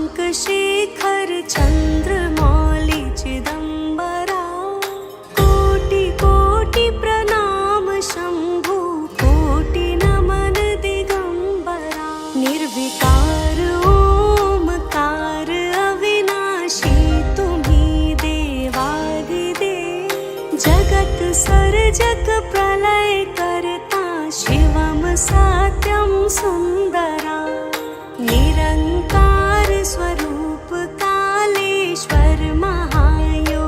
शशाङ्कशेखर चन्द्रमौलि चिदम्बरा कोटि कोटि प्रणाम शम्भु कोटि नमन दिगम्बरा। निर्विकार ओमकार अविनाशी तुम्ही देवादिदेव जगत सर्जक प्रलय करता शिवम सत्यं सुन्दरा। निरङ्कार स्वरूप कालेश्वर महायोगीश्वरा।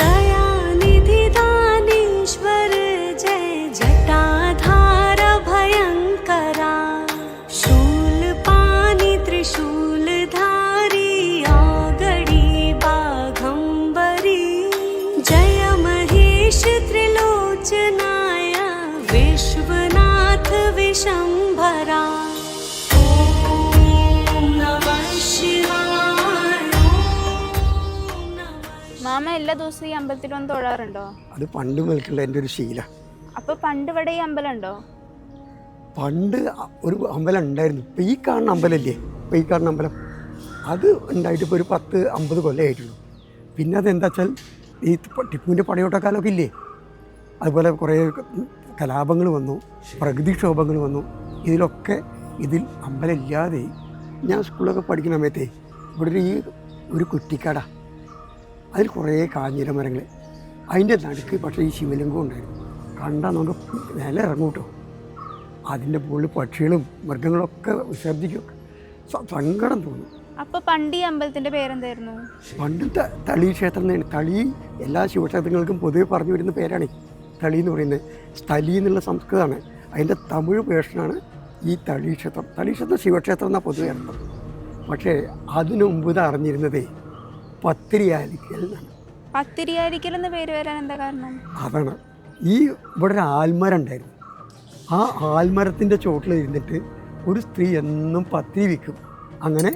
दयानिधि दानेश्वर जय जटाधार भयङ्करा शूलपाणि त्रिशूलधारी औगडी बाघम्बरी। जय महेश त्रिलोचनाय विश्वनाथ विशम्भरा മാമ എല്ലാ ദിവസവും ഈ അമ്പലത്തിൽ വന്ന് തൊഴാറുണ്ടോ? അത് പണ്ട് മുതൽക്കുള്ള എന്റെ ഒരു ശീല. അപ്പൊ പണ്ട് ഇവിടെ ഈ അമ്പലം ഉണ്ടോ പണ്ട് ഒരു അമ്പലം ഉണ്ടായിരുന്നു ഇപ്പം ഈ കാണുന്ന അമ്പലമില്ലേ? ഇപ്പം ഈ കാണുന്ന അമ്പലം. അത് ഉണ്ടായിട്ട് ഇപ്പോൾ ഒരു പത്ത് അമ്പത് കൊല്ലമായിട്ടുള്ളൂ പിന്നെ അതെന്താ വെച്ചാൽ ഈ ടിപ്പുവിന്റെ പടയോട്ടക്കാലമൊക്കെ ഇല്ലേ? അതുപോലെ കുറേ കലാപങ്ങൾ വന്നു പ്രകൃതിക്ഷോഭങ്ങൾ വന്നു. ഇതിലൊക്കെ ഇതിൽ അമ്പലം ഇല്ലാതെ ഞാൻ സ്കൂളൊക്കെ പഠിക്കുന്ന സമയത്തേ ഇവിടെ ഒരു ഈ ഒരു കുറ്റിക്കട. അതിൽ കുറേ കാഞ്ഞിര മരങ്ങൾ. അതിന്റെ നടുക്ക് പക്ഷേ ഈ ശിവലിംഗം ഉണ്ടായിരുന്നു. കണ്ടാൽ നമുക്ക് നില ഇറങ്ങും കേട്ടോ. അതിന്റെ മുകളിൽ പക്ഷികളും മൃഗങ്ങളൊക്കെ വിസർജിക്കും സങ്കടം തോന്നും. അപ്പോൾ പണ്ട് ഈ അമ്പലത്തിന്റെ പേരെന്തായിരുന്നു? പണ്ട് തളി ക്ഷേത്രം തന്നെയാണ് തളി എല്ലാ ശിവക്ഷേത്രങ്ങൾക്കും പൊതുവെ പറഞ്ഞു വരുന്ന പേരാണ്. തളി എന്ന് പറയുന്നത്. സ്ഥലി എന്നുള്ള സംസ്കൃതമാണ്. അതിന്റെ തമിഴ് വേർഷനാണ് ഈ തളി ക്ഷേത്രം. തളി ക്ഷേത്രം ശിവക്ഷേത്രം എന്നാണ് പൊതുവെ അർത്ഥം. പക്ഷേ അതിനു മുമ്പ് ഇത് അറിഞ്ഞിരുന്നതേ പത്തിരിയാലിക്കൽ പത്തിരിയാലിക്കൽ എന്ന പേര് വരാൻ എന്താ കാരണം? അതാണ് ഈ ഇവിടെ ഒരു ആൽമരം ഉണ്ടായിരുന്നു. ആ ആൽമരത്തിന്റെ ചോട്ടിൽ ഇരുന്നിട്ട് ഒരു സ്ത്രീ എന്നും പത്തിരി വിൽക്കും. അങ്ങനെ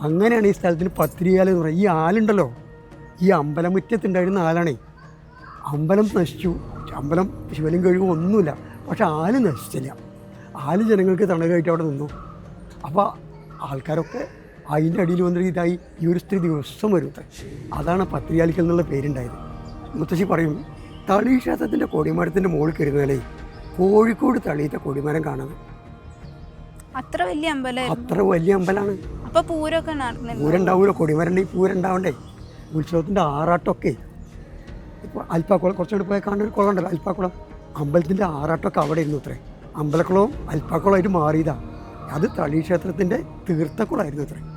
അങ്ങനെയാണ് ഈ സ്ഥലത്തിന് പത്തിരിയാൽ എന്ന് പറയുന്നത്. ഈ ആലുണ്ടല്ലോ ഈ അമ്പലമുറ്റത്തുണ്ടായിരുന്ന ആലാണേ. അമ്പലം നശിച്ചു. അമ്പലം ശിവലിംഗം കഴിവും ഒന്നുമില്ല. പക്ഷെ ആൽ നശിച്ചില്ല. ആൽ ജനങ്ങൾക്ക് തണലായിട്ട് അവിടെ നിന്നു. അപ്പോൾ ആൾക്കാരൊക്കെ അതിന്റെ അടിയിൽ വന്നിട്ട് ഇതായി ഈ ഒരു സ്ത്രീ ദിവസം വരും. അതാണ് പത്രിയാലിക്കൽ എന്നുള്ള പേരുണ്ടായത്. മുത്തശ്ശി പറയും തളി ക്ഷേത്രത്തിന്റെ കൊടിമരത്തിന്റെ മുകളിൽ കയറുന്നാലേ കോഴിക്കോട് തളിയിട്ട കൊടിമരം കാണുന്നത്. അത്ര വലിയ അമ്പലം അത്ര വലിയ അമ്പലമാണ്. അപ്പൊ പൂരൊക്കെ പൂരണ്ടാവൂലോ കൊടിമരന്റെ ഈ പൂരണ്ടാവണ്ടേ ഉത്സവത്തിന്റെ ആറാട്ടമൊക്കെ. ഇപ്പോൾ അൽപ്പാക്കുളം കുറച്ചുകൂടി പോയാൽ കാണുന്ന ഒരു കുളം ഉണ്ടല്ലോ അൽപ്പാക്കുളം. അമ്പലത്തിന്റെ ആറാട്ടമൊക്കെ അവിടെ ഇരുന്നു അത്രേ. അമ്പലക്കുളവും അൽപ്പാക്കുളമായിട്ട് മാറിയതാ. അത് തളി ക്ഷേത്രത്തിന്റെ തീർത്ഥക്കുളമായിരുന്നു അത്രേ.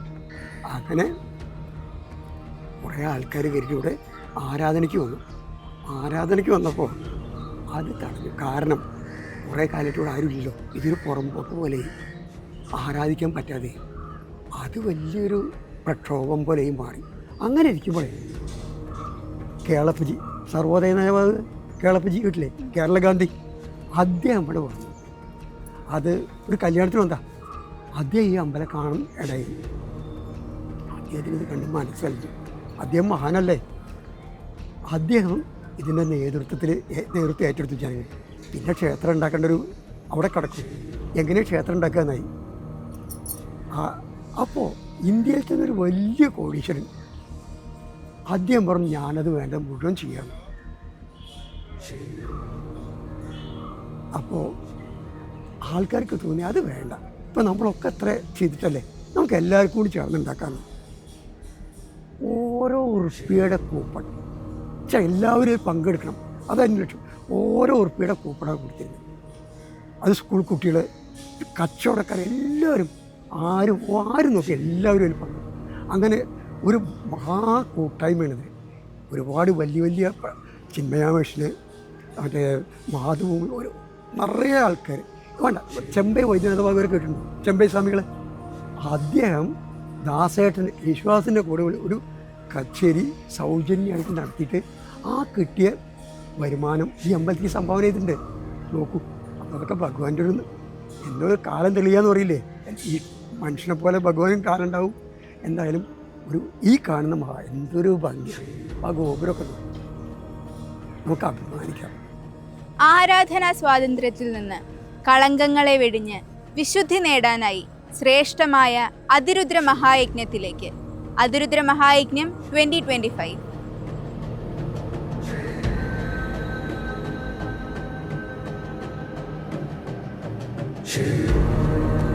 അങ്ങനെ കുറേ ആൾക്കാർ കയറ്റി ആരാധനയ്ക്ക് വന്നു. ആരാധനയ്ക്ക് വന്നപ്പോൾ അത് തടഞ്ഞു. കാരണം കുറേ കാലത്തോടെ ആരുമില്ലല്ലോ. ഇതൊരു പുറമ്പോക്ക് പോലെ. ആരാധിക്കാൻ പറ്റാതെ. അത് വലിയൊരു പ്രക്ഷോഭം പോലെയും മാറി. അങ്ങനെ ഇരിക്കുമ്പോഴേ കേളപ്പജി സർവോദയ നേതാവ് കേളപ്പജി വീട്ടിലെ കേരള ഗാന്ധി അദ്ദേഹം ഇവിടെ വന്നു. അത് ഒരു കല്യാണത്തിന് വന്നതാ. അദ്ദേഹം ഈ അമ്പലം കാണും ഇടയിൽ അദ്ദേഹത്തിന് കണ്ട് മനസ്സിലായി അദ്ദേഹം മഹാനല്ലേ? അദ്ദേഹം ഇതിന്റെ നേതൃത്വത്തിൽ നേതൃത്വം ഏറ്റെടുത്തു ജനങ്ങൾ പിന്നെ ക്ഷേത്രം ഉണ്ടാക്കേണ്ട ഒരു അവിടെ കിടക്കും. എങ്ങനെ ക്ഷേത്രം ഉണ്ടാക്കാന്നായി അപ്പോൾ ഇന്ത്യയിൽ തന്നെ ഒരു വലിയ കോടീശ്വരൻ. അദ്ദേഹം പറഞ്ഞു ഞാനത് വേണ്ട മുഴുവൻ ചെയ്യാം. അപ്പോൾ ആൾക്കാർക്ക് തോന്നി അത് വേണ്ട. ഇപ്പം നമ്മളൊക്കെ അത്ര ചെയ്തിട്ടല്ലേ? നമുക്ക് എല്ലാവർക്കും കൂടി ചേർന്ന് ഉണ്ടാക്കാമെന്ന് ഓരോ ഉറുപ്പിയുടെ കൂപ്പൺ. പക്ഷേ എല്ലാവരും പങ്കെടുക്കണം. അതന്വേഷിച്ചു ഓരോ ഉറുപ്പിയുടെ കൂപ്പണാണ് കൊടുത്തിരുന്നത്. അത് സ്കൂൾ കുട്ടികൾ കച്ചവടക്കാർ എല്ലാവരും ആരും ആരും നോക്കി എല്ലാവരും അതിൽ പങ്കെടുക്കും. അങ്ങനെ ഒരു മഹാ കൂട്ടായ്മയാണിത് ഒരുപാട് വലിയ വലിയ ചിന്മയാമേഷന് മറ്റേ മാധവും ഒരു നിറയെ ആൾക്കാർ വേണ്ട ചെമ്പൈ വൈദ്യനാഥ ഭാഗവരെ കേട്ടിട്ടുണ്ട്? ചെമ്പൈ സ്വാമികൾ അദ്ദേഹം ദാസേട്ടൻ വിശ്വാസിന്റെ കൂടെ ഒരു കച്ചേരി സൗജന്യമായിട്ട് നടത്തിയിട്ട് ആ കിട്ടിയ വരുമാനം ഈ അമ്പലത്തിൽ സംഭാവന ചെയ്തിട്ടുണ്ട്. നോക്കൂ അതൊക്കെ ഭഗവാന്റെ ഒരു എന്നൊരു കാലം തെളിയാന്ന് പറയില്ലേ? ഈ മനുഷ്യനെ പോലെ ഭഗവാനും കാലം ഉണ്ടാവും. എന്തായാലും ഒരു ഈ കാണുന്ന മഹാ എന്തൊരു ഭംഗിയാണ്. ആ ഗോപുരമൊക്കെ നമുക്ക് അഭിമാനിക്കാം. ആരാധനാ സ്വാതന്ത്ര്യത്തിൽ നിന്ന് കളങ്കങ്ങളെ വെടിഞ്ഞ് വിശുദ്ധി നേടാനായി ശ്രേഷ്ഠമായ അതിരുദ്ര മഹായജ്ഞത്തിലേക്ക് Athirudra Mahayajnam twenty twenty five Shri